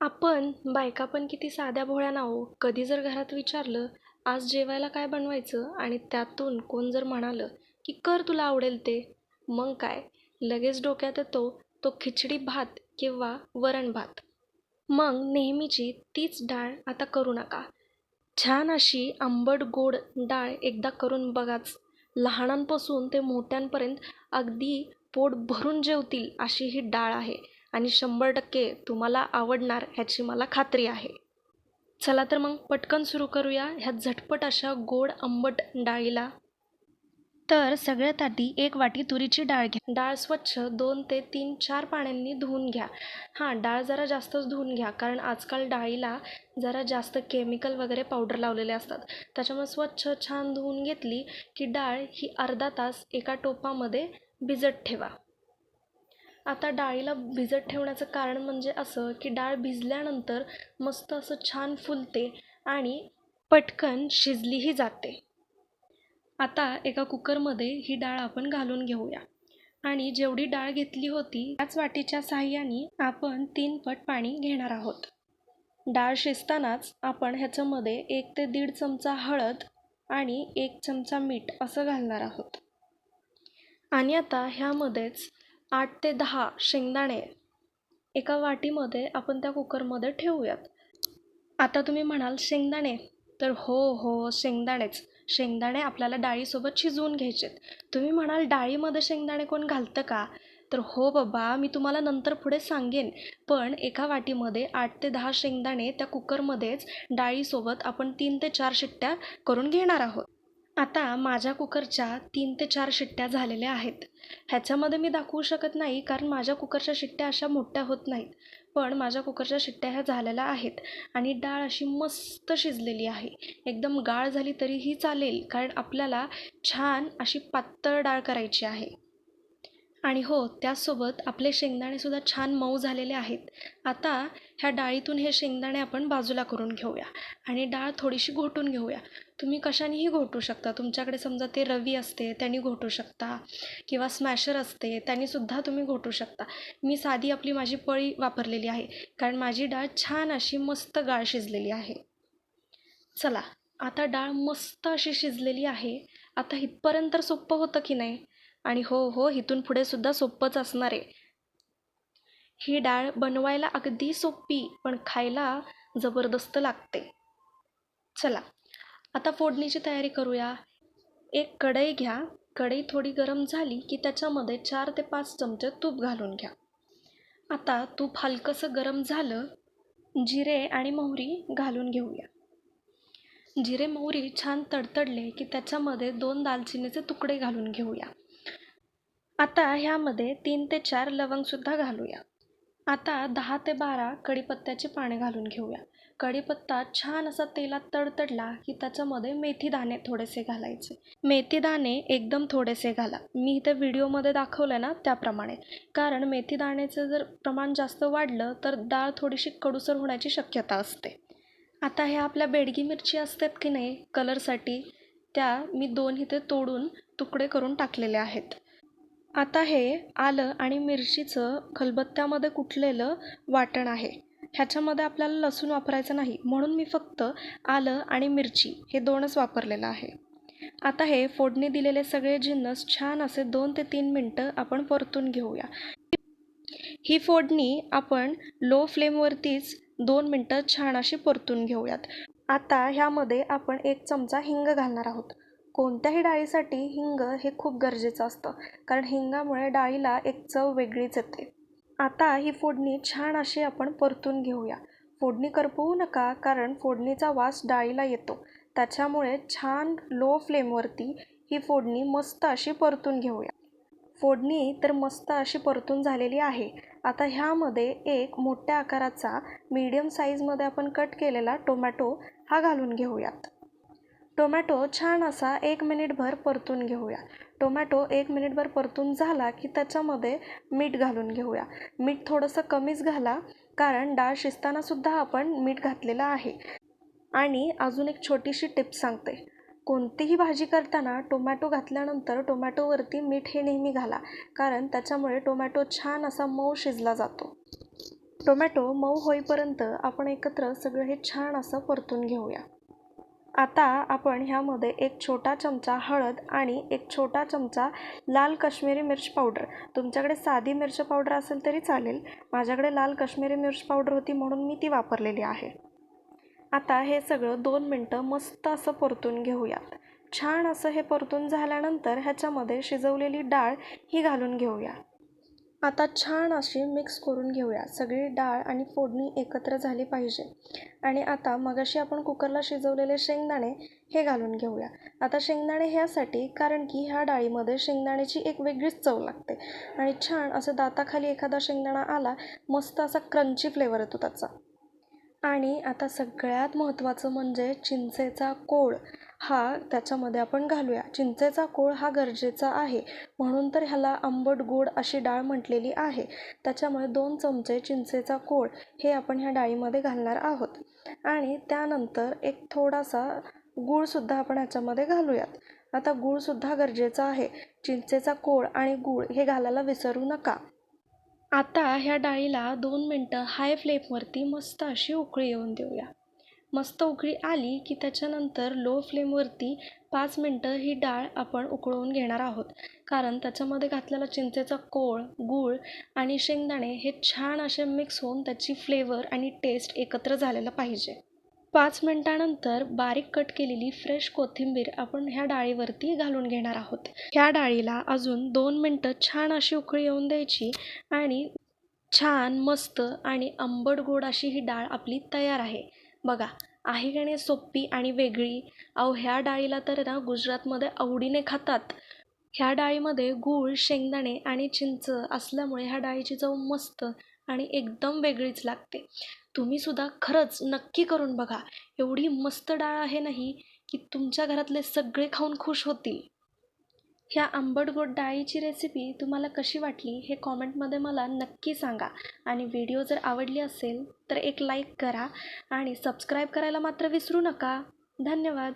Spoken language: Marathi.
आपण बायका पण किती साध्या भोळ्या ना हो कधी जर घरात विचारलं आज जेवायला काय बनवायचं? आणि त्यातून कोण जर म्हणालं की कर तुला आवडेल ते. मग काय? लगेच डोक्यात येतो तो खिचडी भात किंवा वरण भात. मग नेहमीची तीच डाळ आता करू नका. छान अशी आंबट गोड डाळ एकदा करून बघाच. लहानांपासून ते मोठ्यांपर्यंत अगदी पोट भरून जेवतील अशी ही डाळ आहे. आणि शंभर टक्के तुम्हाला आवडणार ह्याची मला खात्री आहे. चला तर मग पटकन सुरू करूया ह्या झटपट अशा गोड आंबट डाळीला. तर सगळ्यात आधी एक वाटी तुरीची डाळ घ्या. डाळ स्वच्छ दोन ते तीन चार पाण्यांनी धुवून घ्या. हां डाळ जरा जास्तच धुवून घ्या कारण आजकाल डाळीला जरा जास्त केमिकल वगैरे पावडर लावलेले असतात. त्याच्यामुळे स्वच्छ छान धुवून घेतली की डाळ ही अर्धा तास एका टोपामध्ये भिजत ठेवा. आता डाळीला भिजत ठेवण्याचं कारण म्हणजे असं की डाळ भिजल्यानंतर मस्त असं छान फुलते आणि पटकन शिजलीही जाते. आता एका कुकरमध्ये ही डाळ आपण घालून घेऊया. आणि जेवढी डाळ घेतली होती त्याच वाटीच्या साहाय्याने आपण तीन पट पाणी घेणार आहोत. डाळ शिजतानाच आपण ह्याच्यामध्ये एक ते दीड चमचा हळद आणि एक चमचा मीठ असं घालणार आहोत. आणि आता ह्यामध्येच आठ ते दहा शेंगदाणे एका वाटीमध्ये आपण त्या कुकरमध्ये ठेवूयात. आता तुम्ही म्हणाल शेंगदाणे तर हो हो शेंगदाणेच. शेंगदाणे आपल्याला डाळीसोबत शिजवून घ्यायचेत. तुम्ही म्हणाल डाळीमध्ये शेंगदाणे कोण घालतं का? तर हो बाबा मी तुम्हाला नंतर पुढे सांगेन. पण एका वाटीमध्ये आठ ते दहा शेंगदाणे त्या कुकरमध्येच डाळीसोबत आपण तीन ते चार शिट्ट्या करून घेणार आहोत. आता माझ्या कुकरच्या तीन ते चार शिट्ट्या झालेल्या आहेत. ह्याच्यामध्ये मी दाखवू शकत नाही कारण माझ्या कुकरच्या शिट्ट्या अशा मोठ्या होत नाहीत. पण माझ्या कुकरच्या शिट्ट्या ह्या झालेल्या आहेत आणि डाळ अशी मस्त शिजलेली आहे. एकदम गाळ झाली तरीही चालेल कारण आपल्याला छान अशी पातळ डाळ करायची आहे. आणि हो त्याचसोबत आपले शेंगदाणेसुद्धा छान मऊ झालेले आहेत. आता ह्या डाळीतून हे शेंगदाणे आपण बाजूला करून घेऊया आणि डाळ थोडीशी घोटून घेऊया. तुम्ही कशानेही घोटू शकता. तुमच्याकडे समजा ते रवी असते त्यांनी घोटू शकता किंवा स्मॅशर असते त्यांनीसुद्धा तुम्ही घोटू शकता. मी साधी आपली माझी पळी वापरलेली आहे कारण माझी डाळ छान अशी मस्त गाळ शिजलेली आहे. चला आता डाळ मस्त अशी शिजलेली आहे. आता इथपर्यंत तर सोपं होतं की नाही? आणि हो हो इथून पुढे सुद्धा सोपंच असणार आहे. ही डाळ बनवायला अगदी सोपी पण खायला जबरदस्त लागते. चला आता फोडणीची तयारी करूया. एक कढई घ्या. कढई थोडी गरम झाली की त्याच्यामध्ये चार ते पाच चमचे तूप घालून घ्या. आता तूप हलकंसं गरम झालं जिरे आणि मोहरी घालून घेऊया. जिरे मोहरी छान तडतडले की त्याच्यामध्ये दोन दालचिनीचे तुकडे घालून घेऊया. आता ह्यामध्ये तीन ते चार लवंगसुद्धा घालूया. आता दहा ते बारा कढीपत्त्याची पाने घालून घेऊया. कढीपत्ता छान असा तेलात तडतडला की त्याच्यामध्ये मेथी दाणे थोडेसे घालायचे. मेथी दाणे एकदम थोडेसे घाला. मी इथे व्हिडिओमध्ये दाखवलं ना त्याप्रमाणे. कारण मेथी दाण्याचं जर प्रमाण जास्त वाढलं तर डाळ थोडीशी कडूसर होण्याची शक्यता असते. आता ह्या आपल्या बेडगी मिरची असतात की नाही कलरसाठी त्या मी दोन इथे तोडून तुकडे करून टाकलेले आहेत. आता हे आलं आणि मिरचीचं खलबत्त्यामध्ये कुटलेलं वाटण आहे? ह्याच्यामध्ये आपल्याला लसूण वापरायचं नाही म्हणून मी फक्त आलं आणि मिरची हे दोनच वापरलेलं आहे. आता हे फोडणी दिलेले सगळे जिन्नस छान असे दोन ते तीन मिनटं आपण परतून घेऊया. ही फोडणी आपण लो फ्लेमवरतीच दोन मिनटं छान अशी परतून घेऊयात. आता ह्यामध्ये आपण एक चमचा हिंग घालणार आहोत. कोणत्याही डाळीसाठी हिंग हे खूप गरजेचं असतं कारण हिंगामुळे डाळीला एक चव वेगळीच येते. आता ही फोडणी छान अशी आपण परतून घेऊया. फोडणी करपवू नका कारण फोडणीचा वास डाळीला येतो. त्याच्यामुळे छान लो फ्लेमवरती ही फोडणी मस्त अशी परतून घेऊया. फोडणी तर मस्त अशी परतून झालेली आहे. आता ह्यामध्ये एक मोठ्या आकाराचा मीडियम साईजमध्ये आपण कट केलेला टोमॅटो हा घालून घेऊयात. टोमॅटो छान असा एक मिनिटभर परतून घेऊया. टोमॅटो एक मिनिटभर परतून झाला की त्याच्यामध्ये मीठ घालून घेऊया. मीठ थोडंसं कमीच घाला कारण डाळ शिजतानासुद्धा आपण मीठ घातलेलं आहे. आणि अजून एक छोटीशी टिप सांगते. कोणतीही भाजी करताना टोमॅटो घातल्यानंतर टोमॅटोवरती मीठ हे नेहमी घाला कारण त्याच्यामुळे टोमॅटो छान असा मऊ शिजला जातो. टोमॅटो मऊ होईपर्यंत आपण एकत्र सगळं हे छान असं परतून घेऊया. आता आपण ह्यामध्ये एक छोटा चमचा हळद आणि एक छोटा चमचा लाल काश्मीरी मिर्च पावडर. तुमच्याकडे साधी मिरची पावडर असेल तरी चालेल. माझ्याकडे लाल काश्मीरी मिर्च पावडर होती म्हणून मी ती वापरलेली आहे. आता हे सगळं दोन मिनटं मस्त असं परतून घेऊयात. छान असं हे परतून झाल्यानंतर ह्याच्यामध्ये शिजवलेली डाळ ही घालून घेऊया आता छान अशी मिक्स करून घेऊया. सगळी डाळ आणि फोडणी एकत्र झाली पाहिजे. आणि आता मगाशी आपण कुकरला शिजवलेले शेंगदाणे हे घालून घेऊया. आता शेंगदाणे ह्यासाठी कारण की ह्या डाळीमध्ये शेंगदाण्याची एक वेगळीच चव लागते. आणि छान असं दाताखाली एखादा शेंगदाणा आला मस्त असा क्रंची फ्लेवर येतो त्याचा. आणि आता सगळ्यात महत्त्वाचं म्हणजे चिंचेचा कोळ. हा त्याच्यामध्ये आपण घालूया. चिंचेचा कोळ हा गरजेचा आहे. म्हणून तर ह्याला आंबट गोड अशी डाळ म्हटलेली आहे. त्याच्यामुळे दोन चमचे चिंचेचा कोळ हे आपण ह्या डाळीमध्ये घालणार आहोत. आणि त्यानंतर एक थोडासा गूळसुद्धा आपण ह्याच्यामध्ये घालूयात. आता गूळसुद्धा गरजेचा आहे. चिंचेचा कोळ आणि गूळ हे घालायला विसरू नका. आता ह्या डाळीला दोन मिनटं हाय फ्लेमवरती मस्त अशी उकळी येऊन देऊया. मस्त उकळी आली की त्याच्यानंतर लो फ्लेमवरती पाच मिनटं ही डाळ आपण उकळवून घेणार आहोत. कारण त्याच्यामध्ये घातलेला चिंचेचा कोळ गूळ आणि शेंगदाणे हे छान असे मिक्स होऊन त्याची फ्लेवर आणि टेस्ट एकत्र झालेलं पाहिजे. पाच मिनटानंतर बारीक कट केलेली फ्रेश कोथिंबीर आपण ह्या डाळीवरती घालून घेणार आहोत. ह्या डाळीला अजून दोन मिनटं छान अशी उकळी येऊन द्यायची आणि छान मस्त आणि आंबट गोड अशी ही डाळ आपली तयार आहे. बघा आहे का नाही सोपी आणि वेगळी? अहो ह्या डाळीला तर ना गुजरातमध्ये आवडीने खातात. ह्या डाळीमध्ये गूळ शेंगदाणे आणि चिंच असल्यामुळे ह्या डाळीची चव मस्त आणि एकदम वेगळीच लागते. तुम्हीसुद्धा खरंच नक्की करून बघा. एवढी मस्त डाळ आहे नाही की तुमच्या घरातले सगळे खाऊन खुश होतील. ह्या आंबट गोड डाळीची रेसिपी तुम्हाला कशी वाटली हे कॉमेंटमध्ये मला नक्की सांगा. आणि व्हिडिओ जर आवडली असेल तर एक लाईक करा आणि सबस्क्राईब करायला मात्र विसरू नका. धन्यवाद.